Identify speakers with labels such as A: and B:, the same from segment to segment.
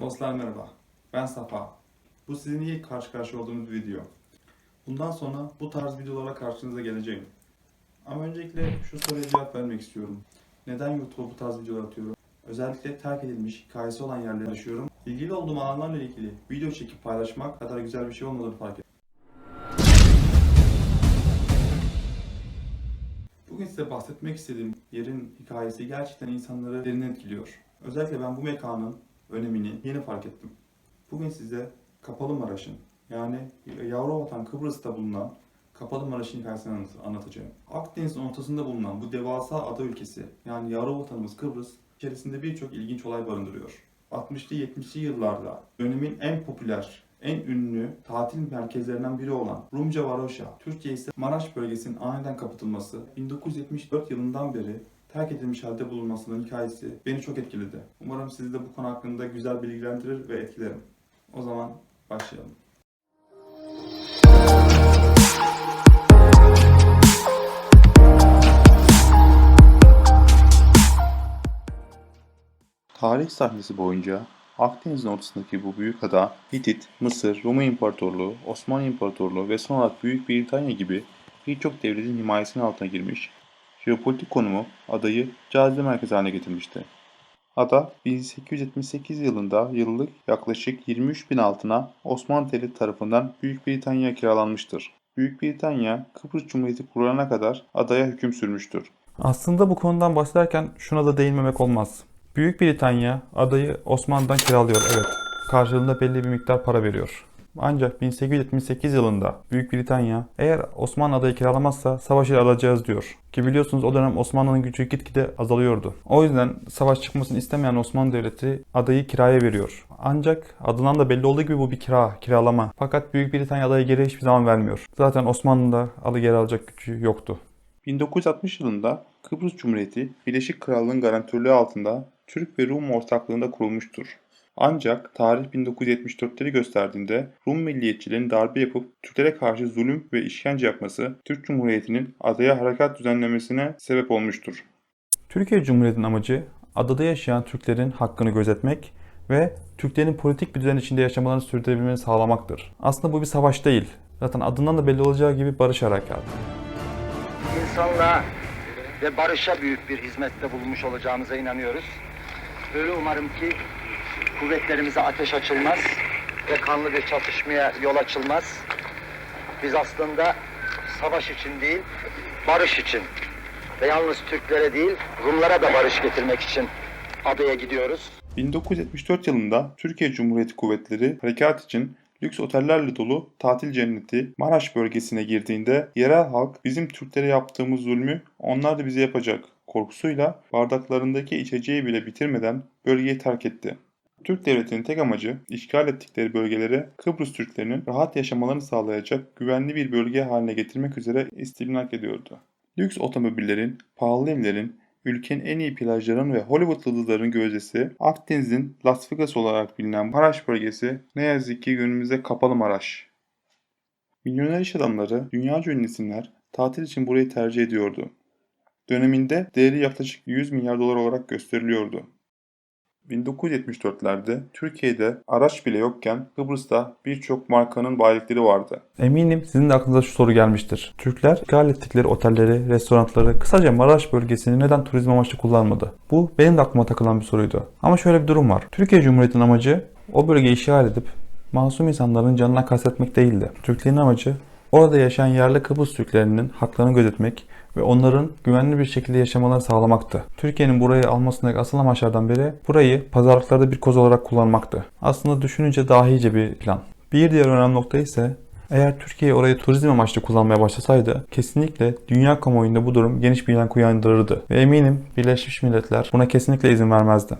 A: Dostlar merhaba, ben Safa. Bu sizin ilk karşı karşıya olduğunuz video. Bundan sonra bu tarz videolara karşınıza geleceğim. Ama öncelikle şu soruya cevap vermek istiyorum. Neden YouTube'a bu tarz videolar atıyorum? Özellikle terk edilmiş, hikayesi olan yerlere yaşıyorum. İlgili olduğum alanlarla ilgili video çekip paylaşmak kadar güzel bir şey olmadığını fark ettim. Bugün size bahsetmek istediğim yerin hikayesi gerçekten insanları derinden etkiliyor. Özellikle ben bu mekanın önemini yeni fark ettim. Bugün size Kapalı Maraş'ın yani Yavrovatan Kıbrıs'ta bulunan Kapalı Maraş'ın hikayesini anlat- anlatacağım. Akdeniz'in ortasında bulunan bu devasa ada ülkesi yani Yavrovatanımız Kıbrıs içerisinde birçok ilginç olay barındırıyor. 60'lı 70'li yıllarda dönemin en popüler, en ünlü tatil merkezlerinden biri olan Rumca Varoşa, Türkçe ise Maraş bölgesinin aniden kapatılması, 1974 yılından beri terk edilmiş halde bulunmasının hikayesi beni çok etkiledi. Umarım sizi de bu konu hakkında güzel bilgilendirir ve etkilerim. O zaman başlayalım. Tarih sahnesi boyunca Akdeniz'in ortasındaki bu büyük ada Hitit, Mısır, Roma İmparatorluğu, Osmanlı İmparatorluğu ve son olarak Büyük Britanya gibi birçok devletin himayesinin altına girmiş, jeopolitik konumu adayı cazibe merkezi haline getirmişti. Ada 1878 yılında yıllık yaklaşık 23 bin altına Osmanlı Devleti tarafından Büyük Britanya'ya kiralanmıştır. Büyük Britanya Kıbrıs Cumhuriyeti kurulana kadar adaya hüküm sürmüştür.
B: Aslında bu konudan bahsederken şuna da değinmemek olmaz. Büyük Britanya adayı Osmanlı'dan kiralıyor evet. Karşılığında belli bir miktar para veriyor. Ancak 1878 yılında Büyük Britanya eğer Osmanlı adayı kiralamazsa savaşı alacağız diyor. Ki biliyorsunuz o dönem Osmanlı'nın gücü gitgide azalıyordu. O yüzden savaş çıkmasını istemeyen Osmanlı Devleti adayı kiraya veriyor. Ancak adından da belli olduğu gibi bu bir kira, kiralama. Fakat Büyük Britanya adayı geri hiçbir zaman vermiyor. Zaten Osmanlı'da alı geri alacak gücü yoktu.
A: 1960 yılında Kıbrıs Cumhuriyeti Birleşik Krallığın garantörlüğü altında Türk ve Rum ortaklığında kurulmuştur. Ancak tarih 1974'leri gösterdiğinde Rum milliyetçilerin darbe yapıp Türklere karşı zulüm ve işkence yapması Türk Cumhuriyeti'nin adaya harekat düzenlemesine sebep olmuştur.
B: Türkiye Cumhuriyeti'nin amacı adada yaşayan Türklerin hakkını gözetmek ve Türklerin politik bir düzen içinde yaşamalarını sürdürebilmeni sağlamaktır. Aslında bu bir savaş değil. Zaten adından da belli olacağı gibi barış harekatı.
C: insanlığa ve barışa büyük bir hizmette bulunmuş olacağımıza inanıyoruz. Öyle umarım ki kuvvetlerimize ateş açılmaz ve kanlı bir çatışmaya yol açılmaz. Biz aslında savaş için değil, barış için ve yalnız Türklere değil, Rumlara da barış getirmek için adaya gidiyoruz.
A: 1974 yılında Türkiye Cumhuriyeti Kuvvetleri harekat için lüks otellerle dolu tatil cenneti Maraş bölgesine girdiğinde yerel halk bizim Türklere yaptığımız zulmü onlar da bize yapacak korkusuyla bardaklarındaki içeceği bile bitirmeden bölgeyi terk etti. Türk devletinin tek amacı işgal ettikleri bölgelere Kıbrıs Türklerinin rahat yaşamalarını sağlayacak güvenli bir bölge haline getirmek üzere istimlak ediyordu. Lüks otomobillerin, pahalı evlerin, ülkenin en iyi plajlarının ve Hollywood yıldızlarının gözdesi Akdeniz'in Las Vegas olarak bilinen Maraş bölgesi ne yazık ki günümüzde kapalı Maraş. Milyoner iş adamları, dünyaca ünlü isimler tatil için burayı tercih ediyordu. Döneminde değeri yaklaşık 100 milyar dolar olarak gösteriliyordu. 1974'lerde Türkiye'de araç bile yokken Kıbrıs'ta birçok markanın bayilikleri vardı.
B: Eminim sizin de aklınıza şu soru gelmiştir. Türkler işgal ettikleri otelleri, restoranları, kısaca Maraş bölgesini neden turizm amaçlı kullanmadı? Bu benim de aklıma takılan bir soruydu. Ama şöyle bir durum var. Türkiye Cumhuriyeti'nin amacı o bölgeyi işgal edip masum insanların canına kastetmek değildi. Türklerin amacı orada yaşayan yerli Kıbrıs Türklerinin haklarını gözetmek ve onların güvenli bir şekilde yaşamalarını sağlamaktı. Türkiye'nin burayı almasındaki asıl amaçlardan biri burayı pazarlıklarda bir koz olarak kullanmaktı. Aslında düşününce dahice bir plan. Bir diğer önemli nokta ise eğer Türkiye orayı turizm amaçlı kullanmaya başlasaydı kesinlikle dünya kamuoyunda bu durum geniş bir yankı uyandırırdı. Ve eminim Birleşmiş Milletler buna kesinlikle izin vermezdi.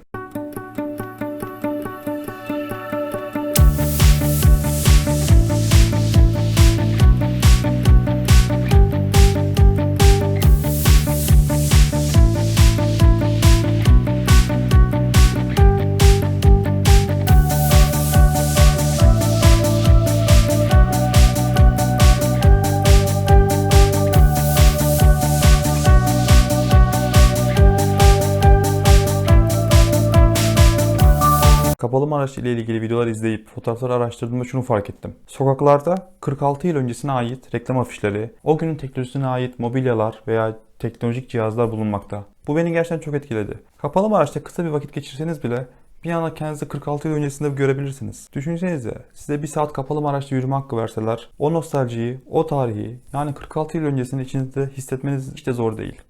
A: Kahramanmaraş ile ilgili videolar izleyip fotoğrafları araştırdığımda şunu fark ettim. Sokaklarda 46 yıl öncesine ait reklam afişleri, o günün teknolojisine ait mobilyalar veya teknolojik cihazlar bulunmakta. Bu beni gerçekten çok etkiledi. Kapalı Maraş'ta kısa bir vakit geçirseniz bile bir anda kendinizi 46 yıl öncesinde görebilirsiniz. Düşünsenize size bir saat kapalı Maraş'ta yürüme hakkı verseler o nostaljiyi, o tarihi yani 46 yıl öncesini içinizde hissetmeniz hiç de zor değil.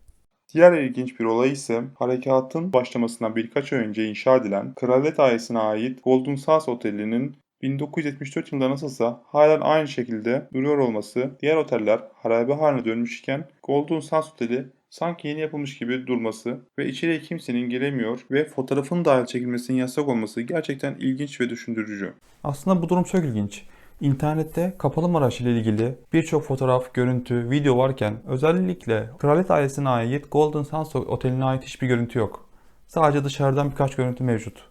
D: Diğer ilginç bir olay ise harekatın başlamasından birkaç önce inşa edilen Kraliyet ailesine ait Golden Sands Oteli'nin 1974 yılında nasılsa halen aynı şekilde duruyor olması, diğer oteller harabe haline dönmüş iken Golden Sands Oteli sanki yeni yapılmış gibi durması ve içeriye kimsenin giremiyor ve fotoğrafın dahil çekilmesinin yasak olması gerçekten ilginç ve düşündürücü.
A: Aslında bu durum çok ilginç. İnternette Kapalı Maraş ile ilgili birçok fotoğraf, görüntü, video varken özellikle Kraliyet ailesine ait Golden Sands Oteli'ne ait hiçbir görüntü yok. Sadece dışarıdan birkaç görüntü mevcut.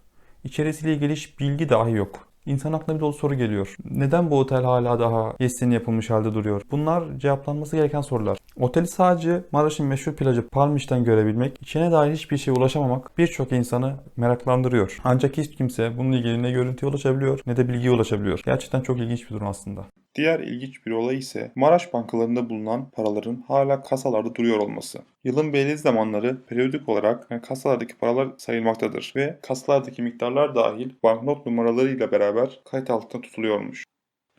A: İçerisiyle ilgili hiç bilgi dahi yok. İnsan aklına bir dolu soru geliyor. Neden bu otel hala daha yeni yapılmış halde duruyor? Bunlar cevaplanması gereken sorular. Oteli sadece Maraş'ın meşhur plajı Palmiş'ten görebilmek, içine dair hiçbir şeye ulaşamamak birçok insanı meraklandırıyor. Ancak hiç kimse bununla ilgili ne görüntüye ulaşabiliyor ne de bilgiye ulaşabiliyor. Gerçekten çok ilginç bir durum aslında.
D: Diğer ilginç bir olay ise Maraş bankalarında bulunan paraların hala kasalarda duruyor olması. Yılın belli zamanları periyodik olarak kasalardaki paralar sayılmaktadır ve kasalardaki miktarlar dahil banknot numaralarıyla beraber kayıt altında tutuluyormuş.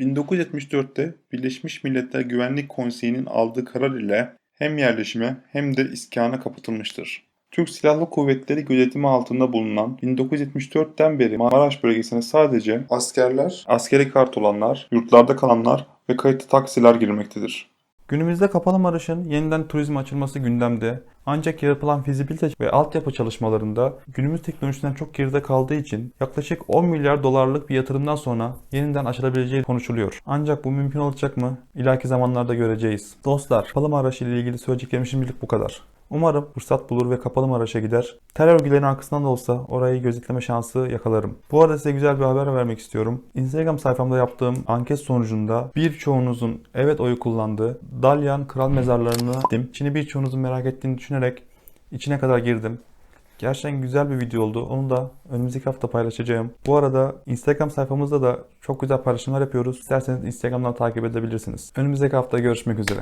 D: 1974'te Birleşmiş Milletler Güvenlik Konseyi'nin aldığı karar ile hem yerleşime hem de iskana kapatılmıştır. Türk Silahlı Kuvvetleri gözetimi altında bulunan 1974'ten beri Maraş bölgesine sadece askerler, askeri kart olanlar, yurtlarda kalanlar ve kayıtlı taksiler girmektedir.
A: Günümüzde Kapalı Maraş'ın yeniden turizm açılması gündemde. Ancak yapılan fizibilite ve altyapı çalışmalarında günümüz teknolojisinden çok geride kaldığı için yaklaşık 10 milyar dolarlık bir yatırımdan sonra yeniden açılabileceği konuşuluyor. Ancak bu mümkün olacak mı? İleriki zamanlarda göreceğiz. Dostlar, Kapalı Maraş ile ilgili söyleyeceklerim şimdilik bu kadar. Umarım fırsat bulur ve Kapalı Maraş'a gider. Terör örgütlerinin arkasından da olsa orayı gözetleme şansı yakalarım. Bu arada size güzel bir haber vermek istiyorum. Instagram sayfamda yaptığım anket sonucunda birçoğunuzun evet oyu kullandığı Dalyan Kral Mezarları'nı gittim. İçini birçoğunuzun merak ettiğini düşünerek içine kadar girdim. Gerçekten güzel bir video oldu. Onu da önümüzdeki hafta paylaşacağım. Bu arada Instagram sayfamızda da çok güzel paylaşımlar yapıyoruz. İsterseniz Instagram'dan takip edebilirsiniz. Önümüzdeki hafta görüşmek üzere.